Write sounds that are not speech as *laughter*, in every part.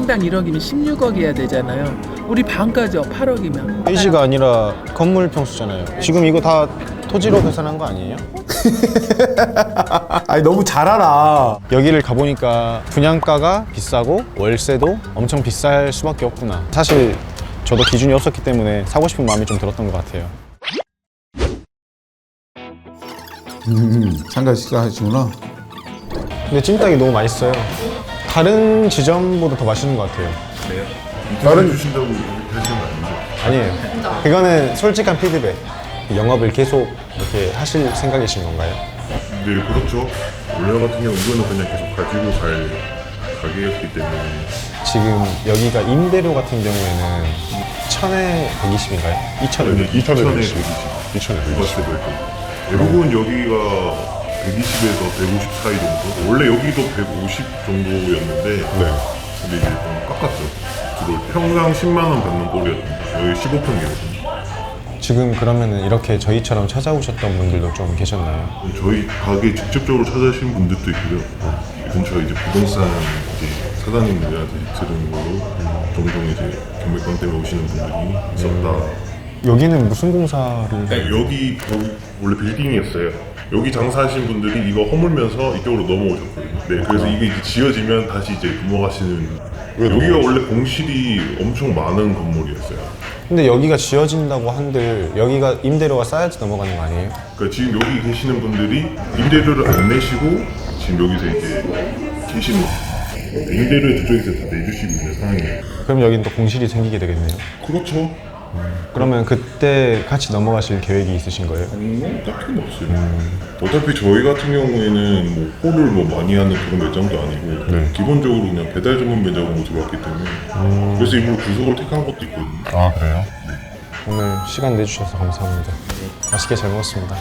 평당 1억이면 16억 이야 되잖아요. 우리 반가죠. 8억이면. 페이지가 아니라 건물 평수잖아요. 지금 이거 다 토지로 계산한 거 아니에요? *laughs* 아니 너무 잘 알아. 여기를 가보니까 분양가가 비싸고 월세도 엄청 비쌀 수밖에 없구나. 사실 저도 기준이 없었기 때문에 사고 싶은 마음이 좀 들었던 것 같아요. 음, 상가 식사하시구나. 근데 찜닭이 너무 맛있어요. 다른 지점보다 더 맛있는 것 같아요. 다른 주신다고 거 아니죠? 아니에요. 그거는 솔직한 피드백. 영업을 계속 이렇게 하실 생각이신 건가요? 네, 그렇죠. 원래 같은 경우 이거는 그냥 계속 가지고 갈 가게였기 때문에 지금 여기가 임대료 같은 경우에는 천에 120인가요? 2천에 네, 2천에 120, 2천에 120. 부가세도 있고 대부분 여기가 120에서 150 사이 정도. 원래 여기도 150 정도였는데 네. 근데 이제 좀 깎았죠. 주로 평당 10만 원 받는 꼴이었거든요. 여기 15평이거든요. 지금 그러면은 이렇게 저희처럼 찾아오셨던 분들도 좀 계셨나요? 저희 가게 직접적으로 찾아오신 분들도 있고요. 근처 이제 부동산 이제 사장님들한테 들은 거로 종종 이제 경매권 때문에 오시는 분들이 있었다. 여기는 무슨 공사를 네, 여기 여기 원래 빌딩이었어요. 여기 장사하신 분들이 이거 허물면서 이쪽으로 넘어오셨거든요. 네, 그래서 이게 이제 지어지면 다시 이제 넘어가시는. 여기가 원래 공실이 엄청 많은 건물이었어요. 근데 여기가 지어진다고 한들 여기가 임대료가 싸야지 넘어가는 거 아니에요? 그러니까 지금 여기 계시는 분들이 임대료를 안 내시고 지금 여기서 이제 계시는 임대료를 저쪽에서 다 내주시고 있는 상황이에요. 그럼 여긴 또 공실이 생기게 되겠네요. 그렇죠. 그러면 그때 같이 넘어가실 계획이 있으신 거예요? 음, 딱히는 없어요. 어차피 저희 같은 경우에는 뭐 홀을 뭐 많이 하는 그런 매장도 아니고 네. 기본적으로 그냥 배달 전문 매장으로 들어왔기 때문에 그래서 일부러 구석을 택한 것도 있거든요. 아 그래요? 오늘 시간 내주셔서 감사합니다. 맛있게 잘 먹었습니다.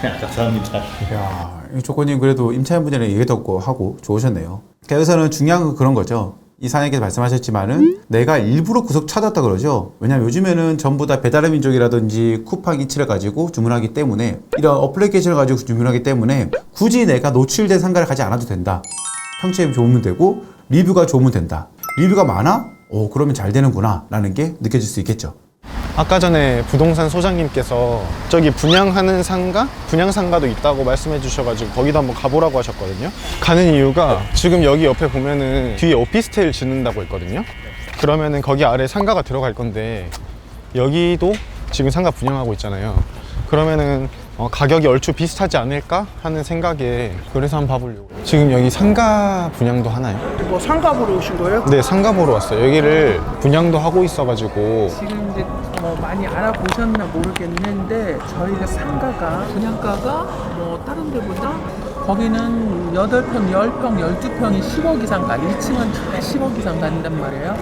야, 이 조건님 그래도 임차인 분이랑 얘기 듣고 하고 좋으셨네요. 그래서는 중요한 건 그런 거죠. 이 사장님께서 말씀하셨지만은 내가 일부러 구석 찾았다 그러죠. 왜냐면 요즘에는 전부 다 배달의 민족이라든지 쿠팡 이치를 가지고 주문하기 때문에 이런 어플리케이션을 가지고 주문하기 때문에 굳이 내가 노출된 상가를 가지 않아도 된다. 평점이 좋으면 되고 리뷰가 좋으면 된다. 리뷰가 많아? 오 그러면 잘 되는구나 라는 게 느껴질 수 있겠죠. 아까 전에 부동산 소장님께서 저기 분양하는 상가? 분양 상가도 있다고 말씀해 주셔가지고 거기도 한번 가보라고 하셨거든요. 가는 이유가 지금 여기 옆에 보면은 뒤에 오피스텔 짓는다고 했거든요. 그러면은 거기 아래 상가가 들어갈 건데 여기도 지금 상가 분양하고 있잖아요. 그러면은 어, 가격이 얼추 비슷하지 않을까 하는 생각에 그래서 한번 봐보려고. 지금 여기 상가 분양도 하나요? 뭐 상가 보러 오신 거예요? 네, 상가 보러 왔어요. 여기를 분양도 하고 있어가지고 지금 이제 뭐 많이 알아보셨나 모르겠는데 저희가 상가가 분양가가 뭐 다른 데보다 거기는 8평, 10평, 12평이 10억 이상 가 1층은 다 10억 이상 간단 말이에요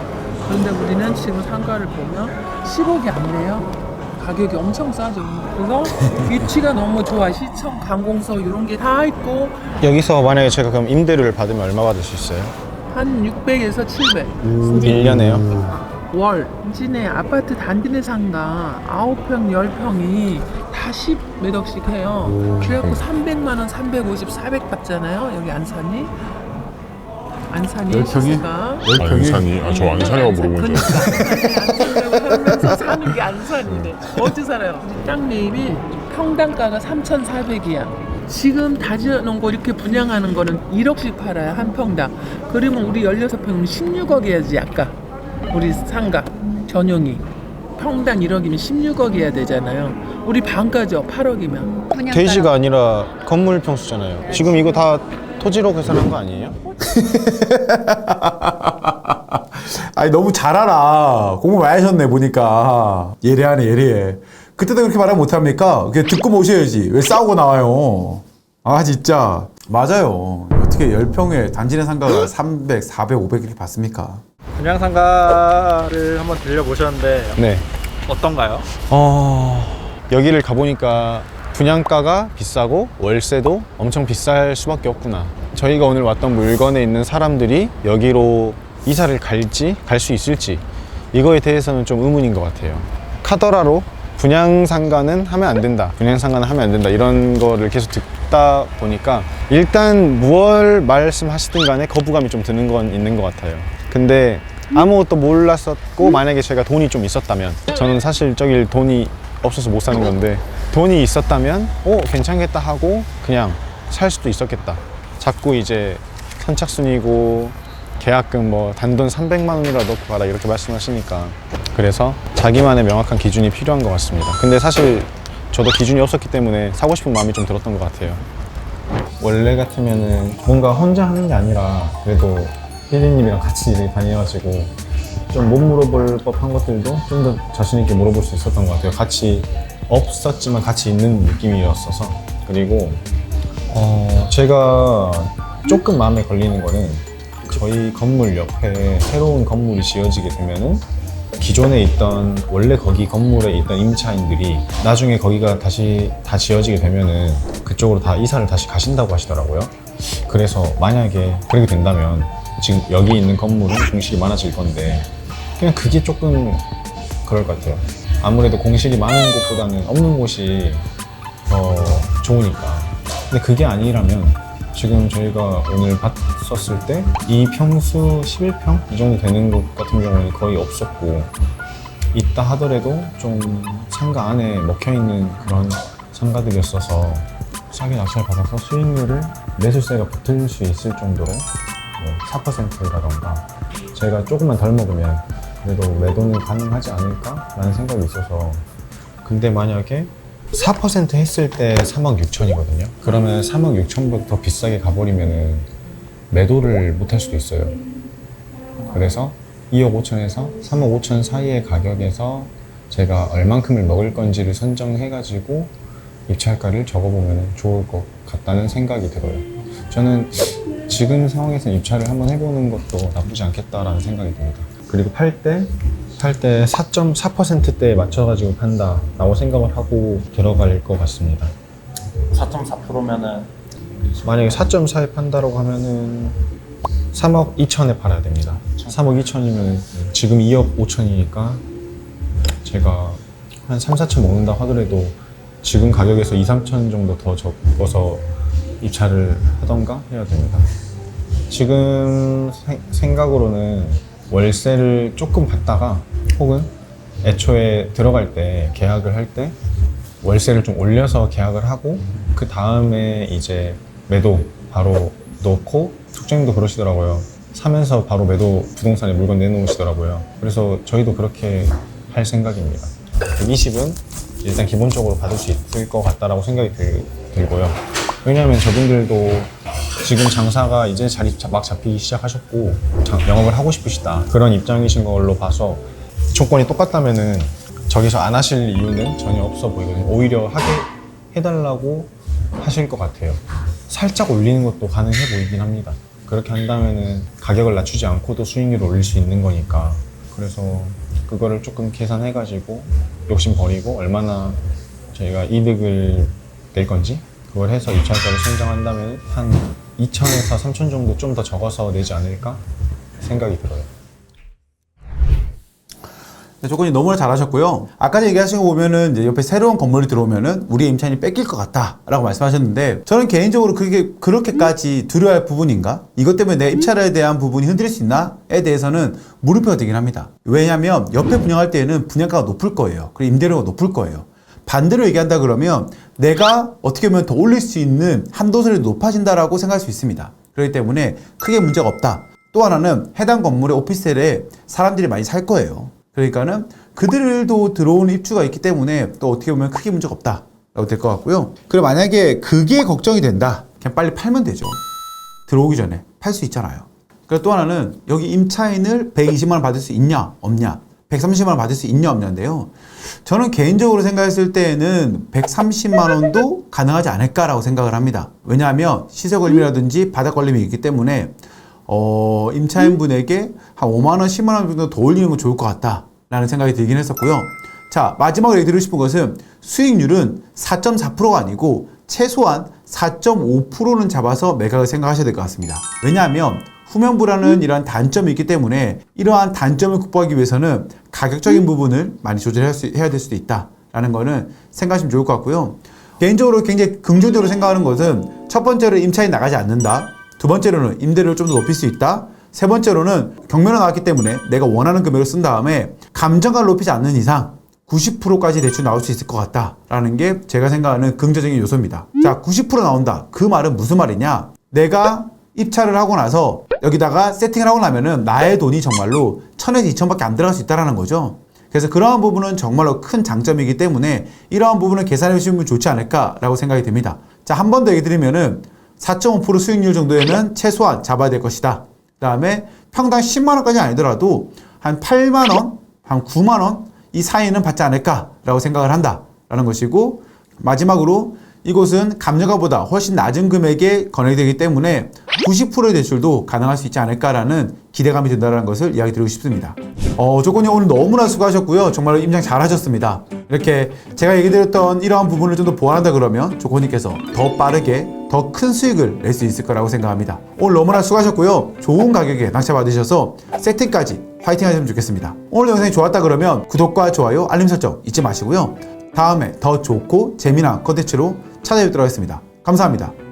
그런데 우리는 지금 상가를 보면 10억이 안 돼요 가격이 엄청 싸죠. 그래서 위치가 너무 좋아. 시청, 관공서 이런 게 다 있고 여기서 만약에 제가 그럼 임대료를 받으면 얼마 받을 수 있어요? 한 600에서 700 1 년에요? 월. 진해 아파트 단지 내 상가 9평 10평이 다 10몇 억씩 해요. 그래갖고 300만 원 350, 400 받잖아요. 여기 안산이? 안산이 10평이? 시세가 안산이? 아 저 안산이라고 물어본 줄 알았어 사는 게 안산이네 어디 살아요? 우리 땅 매입이 평당가가 3,400이야. 지금 다 지어놓은 거 이렇게 분양하는 거는 1억씩 팔아요 한 평당. 그러면 우리 16평이면 16억이야지 아까. 우리 상가 전용이. 평당 1억이면 16억이야 되잖아요. 우리 반가죠 8억이면. 돼지가 아니라 건물 평수잖아요. 지금 이거 다 토지로 계산한 거 아니에요? *laughs* 아니 너무 잘 알아. 공부 많이 하셨네 보니까. 예리하네 예리해. 그때도 그렇게 말하면 못합니까? 그냥 듣고 모셔야지. 왜 싸우고 나와요? 아 진짜 맞아요. 어떻게 10평에 단지 내 상가가 300, 400, 500 이렇게 받습니까? 분양 상가를 한번 들려보셨는데 네. 어떤가요? 어, 여기를 가보니까 분양가가 비싸고 월세도 엄청 비쌀 수밖에 없구나. 저희가 오늘 왔던 물건에 있는 사람들이 여기로 이사를 갈지 갈 수 있을지 이거에 대해서는 좀 의문인 것 같아요. 카더라로 분양상가는 하면 안 된다. 분양상가는 하면 안 된다. 이런 거를 계속 듣다 보니까 일단 무얼 말씀하시든 간에 거부감이 좀 드는 건 있는 것 같아요. 근데 아무것도 몰랐었고 만약에 제가 돈이 좀 있었다면 저는 사실 저기 돈이 없어서 못 사는 건데 돈이 있었다면 오 괜찮겠다 하고 그냥 살 수도 있었겠다 자꾸 이제 선착순이고 계약금 뭐 단돈 300만 원이라 넣고 가라 이렇게 말씀하시니까 그래서 자기만의 명확한 기준이 필요한 것 같습니다. 근데 사실 저도 기준이 없었기 때문에 사고 싶은 마음이 좀 들었던 것 같아요. 원래 같으면은 뭔가 혼자 하는 게 아니라 그래도 피디님이랑 같이 일을 다녀가지고 좀 못 물어볼 법한 것들도 좀 더 자신 있게 물어볼 수 있었던 것 같아요. 같이 없었지만 같이 있는 느낌이었어서. 그리고 어 제가 조금 마음에 걸리는 거는 저희 건물 옆에 새로운 건물이 지어지게 되면은 기존에 있던 원래 거기 건물에 있던 임차인들이 나중에 거기가 다시 다 지어지게 되면은 그쪽으로 다 이사를 다시 가신다고 하시더라고요. 그래서 만약에 그렇게 된다면 지금 여기 있는 건물은 공실이 많아질 건데 그냥 그게 조금 그럴 것 같아요. 아무래도 공실이 많은 곳보다는 없는 곳이 더 좋으니까. 근데 그게 아니라면 지금 저희가 오늘 봤었을 때 이 평수 11평? 이 정도 되는 곳 같은 경우는 거의 없었고 있다 하더라도 좀 상가 안에 먹혀 있는 그런 상가들이었어서 싸게 낙찰 받아서 수익률을 매수세가 붙을 수 있을 정도로 뭐 4%라던가 제가 조금만 덜 먹으면 그래도 매도는 가능하지 않을까라는 생각이 있어서 근데 만약에 4% 했을 때 3억 6천이거든요. 그러면 3억 6천보다 더 비싸게 가버리면은 매도를 못 할 수도 있어요. 그래서 2억 5천에서 3억 5천 사이의 가격에서 제가 얼만큼을 먹을 건지를 선정해가지고 입찰가를 적어보면 좋을 것 같다는 생각이 들어요. 저는 지금 상황에서 입찰을 한번 해보는 것도 나쁘지 않겠다라는 생각이 듭니다. 그리고 팔 때, 팔때 4.4%대에 맞춰가지고 판다라고 생각을 하고 들어갈 것 같습니다. 4.4%면은 만약에 4.4에 판다라고 하면은 3억 2천에 팔아야 됩니다. 3억 2천이면 지금 2억 5천이니까 제가 한 3, 4천 먹는다 하더라도 지금 가격에서 2, 3천 정도 더 적어서 입찰을 하던가 해야 됩니다. 지금 생- 생각으로는 월세를 조금 받다가 혹은 애초에 들어갈 때 계약을 할 때 월세를 좀 올려서 계약을 하고 그 다음에 이제 매도 바로 넣고 숙장님도 그러시더라고요. 사면서 바로 매도 부동산에 물건 내놓으시더라고요. 그래서 저희도 그렇게 할 생각입니다. 20은 일단 기본적으로 받을 수 있을 것 같다라고 생각이 들, 들고요. 왜냐하면 저분들도 지금 장사가 이제 자리 잡- 막 잡히기 시작하셨고 장- 영업을 하고 싶으시다 그런 입장이신 걸로 봐서 조건이 똑같다면은 저기서 안 하실 이유는 전혀 없어 보이거든요. 오히려 하게 해달라고 하실 것 같아요. 살짝 올리는 것도 가능해 보이긴 합니다. 그렇게 한다면은 가격을 낮추지 않고도 수익률을 올릴 수 있는 거니까. 그래서 그거를 조금 계산해가지고 욕심 버리고 얼마나 저희가 이득을 낼 건지 그걸 해서 입찰가를 선정한다면 한 2천에서 3천 정도 좀 더 적어서 내지 않을까 생각이 들어요. 네, 조건이 너무나 잘하셨고요. 아까 얘기하신 거 보면은 이제 옆에 새로운 건물이 들어오면은 우리의 임차인이 뺏길 것 같다라고 말씀하셨는데 저는 개인적으로 그게 그렇게까지 두려워할 부분인가? 이것 때문에 내 입찰에 대한 부분이 흔들릴 수 있나?에 대해서는 물음표가 되긴 합니다. 왜냐하면 옆에 분양할 때에는 분양가가 높을 거예요. 그리고 임대료가 높을 거예요. 반대로 얘기한다 그러면 내가 어떻게 보면 더 올릴 수 있는 한도선이 높아진다라고 생각할 수 있습니다. 그렇기 때문에 크게 문제가 없다. 또 하나는 해당 건물의 오피스텔에 사람들이 많이 살 거예요. 그러니까는 그들도 들어오는 입주가 있기 때문에 또 어떻게 보면 크게 문제가 없다 라고 될 것 같고요. 그리고 만약에 그게 걱정이 된다. 그냥 빨리 팔면 되죠. 들어오기 전에 팔 수 있잖아요. 그리고 또 하나는 여기 임차인을 120만 원 받을 수 있냐 없냐 130만 원 받을 수 있냐 없냐인데요. 저는 개인적으로 생각했을 때에는 130만 원도 가능하지 않을까라고 생각을 합니다. 왜냐하면 시세 걸림이라든지 바닥 걸림이 있기 때문에 어, 임차인분에게 한 5만 원, 10만 원 정도 더 올리는 건 좋을 것 같다라는 생각이 들긴 했었고요. 자, 마지막으로 얘기 드리고 싶은 것은 수익률은 4.4%가 아니고 최소한 4.5%는 잡아서 매각을 생각하셔야 될 것 같습니다. 왜냐하면 후면부라는 이러한 단점이 있기 때문에 이러한 단점을 극복하기 위해서는 가격적인 부분을 많이 조절해야 수- 해야 될 수도 있다라는 거는 생각하시면 좋을 것 같고요. 개인적으로 굉장히 긍정적으로 생각하는 것은 첫 번째로 임차인 나가지 않는다. 두 번째로는 임대료를 좀 더 높일 수 있다. 세 번째로는 경매로 나왔기 때문에 내가 원하는 금액을 쓴 다음에 감정가를 높이지 않는 이상 90%까지 대출 나올 수 있을 것 같다라는 게 제가 생각하는 긍정적인 요소입니다. 자, 90% 나온다. 그 말은 무슨 말이냐? 내가 입찰을 하고 나서 여기다가 세팅을 하고 나면은 나의 돈이 정말로 천에서 이천밖에 안 들어갈 수 있다라는 거죠. 그래서 그러한 부분은 정말로 큰 장점이기 때문에 이러한 부분을 계산해 주시면 좋지 않을까라고 생각이 듭니다. 자, 한 번 더 얘기 드리면은 4.5% 수익률 정도에는 최소한 잡아야 될 것이다. 그 다음에 평당 10만원까지 아니더라도 한 8만원, 한 9만원 이 사이는 받지 않을까라고 생각을 한다라는 것이고 마지막으로 이곳은 감정가보다 훨씬 낮은 금액에 거래되기 때문에 90%의 대출도 가능할 수 있지 않을까라는 기대감이 든다는 것을 이야기 드리고 싶습니다. 어, 조건이 오늘 너무나 수고하셨고요. 정말로 임장 잘하셨습니다. 이렇게 제가 얘기 드렸던 이러한 부분을 좀 더 보완한다 그러면 조건님께서 더 빠르게 더 큰 수익을 낼 수 있을 거라고 생각합니다. 오늘 너무나 수고하셨고요. 좋은 가격에 낙찰받으셔서 세팅까지 화이팅 하시면 좋겠습니다. 오늘 영상이 좋았다 그러면 구독과 좋아요, 알림 설정 잊지 마시고요. 다음에 더 좋고 재미난 컨텐츠로 찾아뵙도록 하겠습니다. 감사합니다.